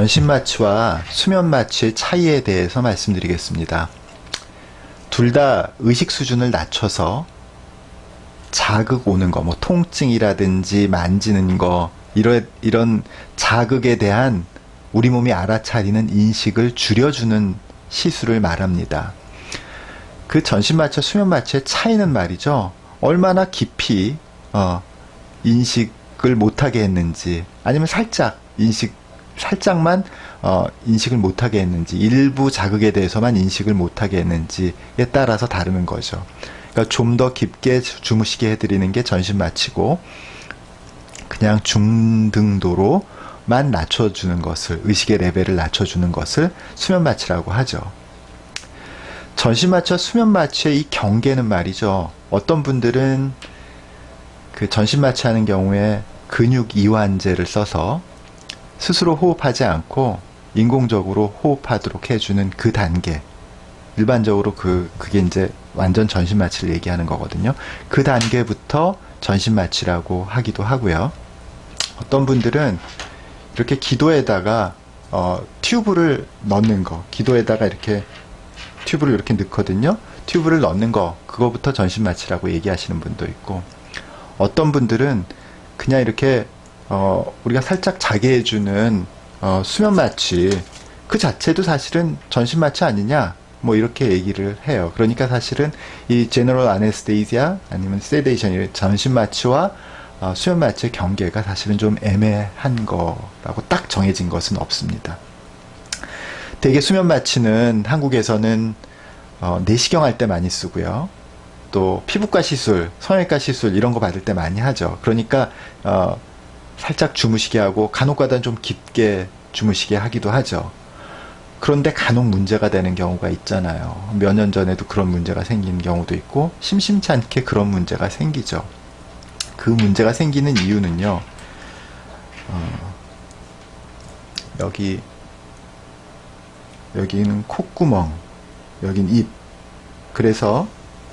전신 마취와 수면 마취의 차이에 대해서 말씀드리겠습니다. 둘 다 의식 수준을 낮춰서 자극 오는 거, 뭐 통증이라든지 만지는 거, 이런, 이런 자극에 대한 우리 몸이 알아차리는 인식을 줄여주는 시술을 말합니다. 그 전신 마취, 수면 마취의 차이는 말이죠. 얼마나 깊이, 어, 인식을 못하게 했는지, 아니면 살짝 인식, 살짝만, 어, 인식을 못하게 했는지, 일부 자극에 대해서만 인식을 못하게 했는지에 따라서 다르는 거죠. 그러니까 좀 더 깊게 주무시게 해드리는 게 전신 마취고, 그냥 중등도로만 낮춰주는 것을, 의식의 레벨을 낮춰주는 것을 수면 마취라고 하죠. 전신 마취와 수면 마취의 이 경계는 말이죠. 어떤 분들은 그 전신 마취하는 경우에 근육 이완제를 써서 스스로 호흡하지 않고 인공적으로 호흡하도록 해주는 그 단계. 일반적으로 그, 그게 이제 완전 전신 마취를 얘기하는 거거든요. 그 단계부터 전신 마취라고 하기도 하고요. 어떤 분들은 이렇게 기도에다가 어, 튜브를 넣는 거, 기도에다가 이렇게 튜브를 이렇게 넣거든요. 튜브를 넣는 거, 그거부터 전신 마취라고 얘기하시는 분도 있고, 어떤 분들은 그냥 이렇게 어, 우리가 살짝 자게 해주는 어, 수면 마취 그 자체도 사실은 전신 마취 아니냐? 뭐 이렇게 얘기를 해요. 그러니까 사실은 이 제너럴 아네스테이지아 아니면 세데이션 전신 마취와 어, 수면 마취의 경계가 사실은 좀 애매한 거라고 딱 정해진 것은 없습니다. 대개 수면 마취는 한국에서는 어, 내시경 할 때 많이 쓰고요. 또 피부과 시술, 성형외과 시술 이런 거 받을 때 많이 하죠. 그러니까 어, 살짝 주무시게 하고 간혹가다 좀 깊게 주무시게 하기도 하죠. 그런데 간혹 문제가 되는 경우가 있잖아요. 몇 년 전에도 그런 문제가 생긴 경우도 있고 심심치 않게 그런 문제가 생기죠. 그 문제가 생기는 이유는요. 어, 여기 여기는 콧구멍, 여긴 입. 그래서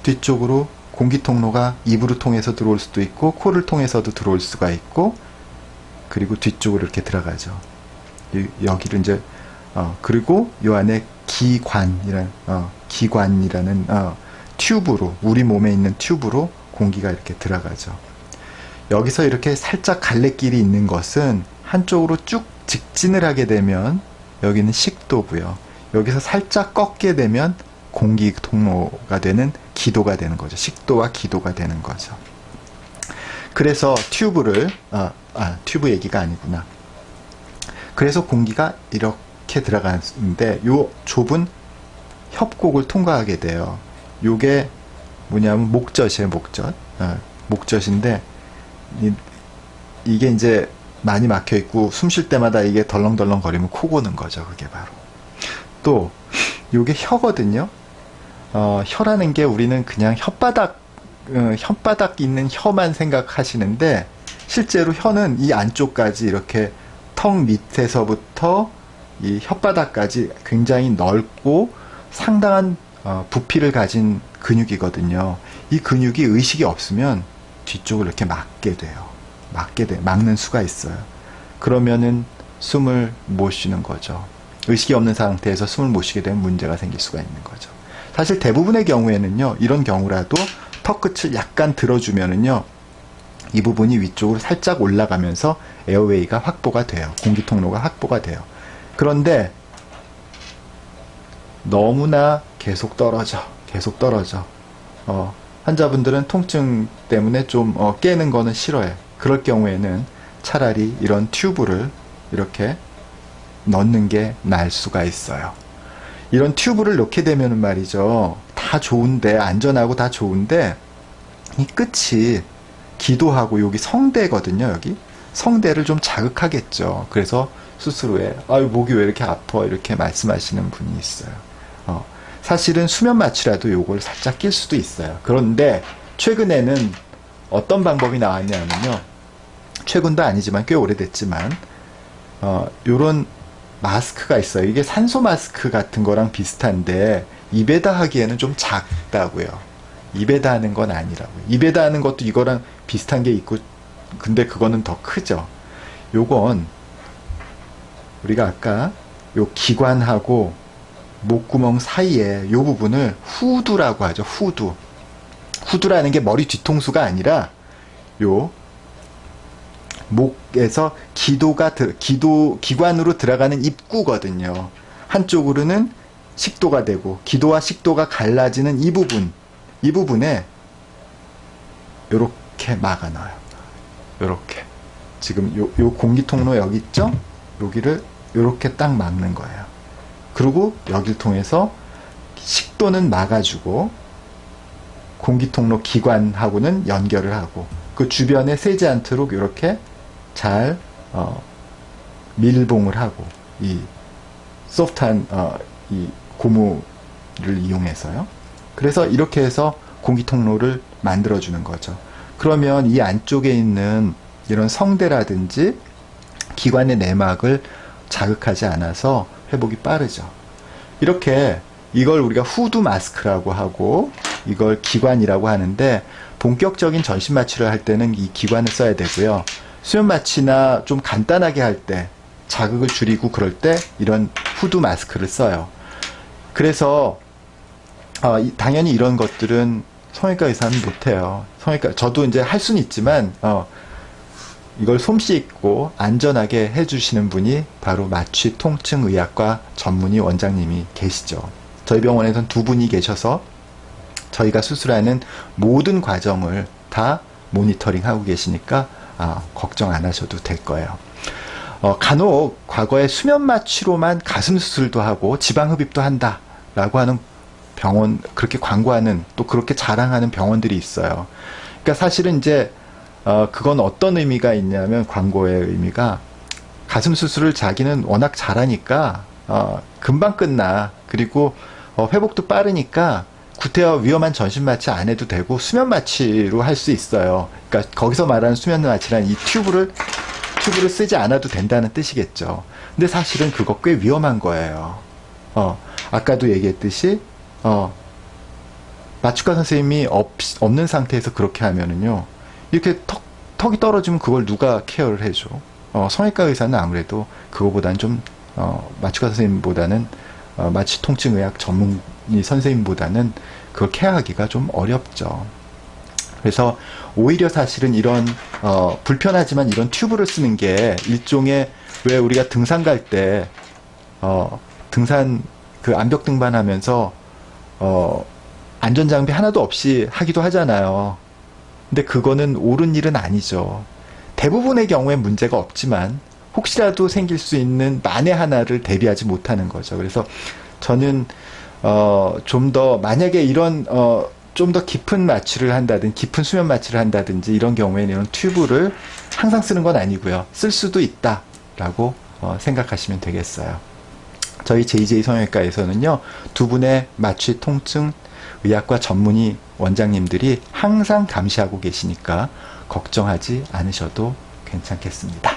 뒤쪽으로 공기 통로가 입으로 통해서 들어올 수도 있고 코를 통해서도 들어올 수가 있고 그리고 뒤쪽으로 이렇게 들어가죠. 여기를 이제 어, 그리고 요 안에 기관이란 어, 기관이라는 어, 튜브로 우리 몸에 있는 튜브로 공기가 이렇게 들어가죠. 여기서 이렇게 살짝 갈래길이 있는 것은 한쪽으로 쭉 직진을 하게 되면 여기는 식도고요. 여기서 살짝 꺾게 되면 공기 통로가 되는 기도가 되는 거죠. 식도와 기도가 되는 거죠. 그래서 튜브를 아, 아 튜브 얘기가 아니구나. 그래서 공기가 이렇게 들어가는데 요 좁은 협곡을 통과하게 돼요. 요게 뭐냐면 목젖이에요, 목젖. 어, 목젖인데 이, 이게 이제 많이 막혀 있고 숨 쉴 때마다 이게 덜렁덜렁 거리면 코 고는 거죠. 그게 바로. 또 요게 혀거든요. 어, 혀라는 게 우리는 그냥 혓바닥 어, 혓바닥 있는 혀만 생각하시는데 실제로 혀는 이 안쪽까지 이렇게 턱 밑에서부터 이 혓바닥까지 굉장히 넓고 상당한 어, 부피를 가진 근육이거든요. 이 근육이 의식이 없으면 뒤쪽을 이렇게 막게 돼요. 막게 돼, 막는 수가 있어요. 그러면은 숨을 못 쉬는 거죠. 의식이 없는 상태에서 숨을 못 쉬게 되면 문제가 생길 수가 있는 거죠. 사실 대부분의 경우에는요, 이런 경우라도 턱 끝을 약간 들어주면은요, 이 부분이 위쪽으로 살짝 올라가면서 에어웨이가 확보가 돼요. 공기 통로가 확보가 돼요. 그런데 너무나 계속 떨어져, 계속 떨어져. 어, 환자분들은 통증 때문에 좀 어, 깨는 거는 싫어해. 그럴 경우에는 차라리 이런 튜브를 이렇게 넣는 게 나을 수가 있어요. 이런 튜브를 넣게 되면 말이죠. 다 좋은데, 안전하고 다 좋은데, 이 끝이 기도하고 여기 성대거든요, 여기. 성대를 좀 자극하겠죠. 그래서 후에, 아유, 목이 왜 이렇게 아파? 이렇게 말씀하시는 분이 있어요. 어, 사실은 수면 마취라도 요걸 살짝 낄 수도 있어요. 그런데 최근에는 어떤 방법이 나왔냐면요. 최근도 아니지만 꽤 오래됐지만, 어, 요런 마스크가 있어요. 이게 산소 마스크 같은 거랑 비슷한데 입에다 하기에는 좀 작다고요. 입에다 하는 건 아니라고요. 입에다 하는 것도 이거랑 비슷한 게 있고 근데 그거는 더 크죠. 요건 우리가 아까 요 기관하고 목구멍 사이에 요 부분을 후두라고 하죠. 후두. 후두라는 게 머리 뒤통수가 아니라 요 목에서 기도가 들- 기도 기관으로 들어가는 입구거든요. 한쪽으로는 식도가 되고 기도와 식도가 갈라지는 이 부분 이 부분에 요렇게 막아 넣어요. 요렇게 지금 요, 요 공기 통로 여기 있죠? 여기를 요렇게 딱 막는 거예요. 그리고 여길 통해서 식도는 막아주고 공기 통로 기관하고는 연결을 하고 그 주변에 새지 않도록 이렇게 잘 어, 밀봉을 하고 이 소프트한 어, 이 고무를 이용해서요. 그래서 이렇게 해서 공기 통로를 만들어 주는 거죠. 그러면 이 안쪽에 있는 이런 성대라든지 기관의 내막을 자극하지 않아서 회복이 빠르죠. 이렇게 이걸 우리가 후두 마스크라고 하고 이걸 기관이라고 하는데 본격적인 전신 마취를 할 때는 이 기관을 써야 되고요. 수면 마취나 좀 간단하게 할 때 자극을 줄이고 그럴 때 이런 후두 마스크를 써요. 그래서 어, 이- 당연히 이런 것들은 성형외과 의사는 못해요. 성형외과 저도 이제 할 수는 있지만 어, 이걸 솜씨 있고 안전하게 해주시는 분이 바로 마취 통증 의학과 전문의 원장님이 계시죠. 저희 병원에선 두 분이 계셔서 저희가 수술하는 모든 과정을 다 모니터링 하고 계시니까 아, 걱정 안 하셔도 될 거예요. 어, 간혹 과거에 수면 마취로만 가슴 수술도 하고 지방 흡입도 한다라고 하는 병원 그렇게 광고하는 또 그렇게 자랑하는 병원들이 있어요. 그러니까 사실은 이제 어, 그건 어떤 의미가 있냐면 광고의 의미가 가슴 수술을 자기는 워낙 잘하니까 어, 금방 끝나 그리고 어, 회복도 빠르니까 구태여 위험한 전신 마취 안 해도 되고 수면 마취로 할 수 있어요. 그러니까 거기서 말하는 수면 마취란 이 튜브를 튜브를 쓰지 않아도 된다는 뜻이겠죠. 근데 사실은 그거 꽤 위험한 거예요. 어, 아까도 얘기했듯이 어, 마취과 선생님이 없, 없는 상태에서 그렇게 하면은요, 이렇게 턱, 턱이 떨어지면 그걸 누가 케어를 해줘? 어, 성형외과 의사는 아무래도 그거보다는 좀, 어, 마취과 선생님보다는, 어, 마취 통증 의학 전문의 선생님보다는 그걸 케어하기가 좀 어렵죠. 그래서 오히려 사실은 이런, 어, 불편하지만 이런 튜브를 쓰는 게 일종의 왜 우리가 등산 갈 때, 어, 등산 그 암벽 등반하면서 어, 안전장비 하나도 없이 하기도 하잖아요. 근데 그거는 옳은 일은 아니죠. 대부분의 경우에 문제가 없지만 혹시라도 생길 수 있는 만에 하나를 대비하지 못하는 거죠. 그래서 저는 어, 좀 더 만약에 이런 어, 좀 더 깊은 마취를 한다든지 깊은 수면 마취를 한다든지 이런 경우에는 이런 튜브를 항상 쓰는 건 아니고요. 쓸 수도 있다라고 어, 생각하시면 되겠어요. 저희 JJ 성형외과에서는요, 두 분의 마취 통증 의학과 전문의 원장님들이 항상 감시하고 계시니까 걱정하지 않으셔도 괜찮겠습니다.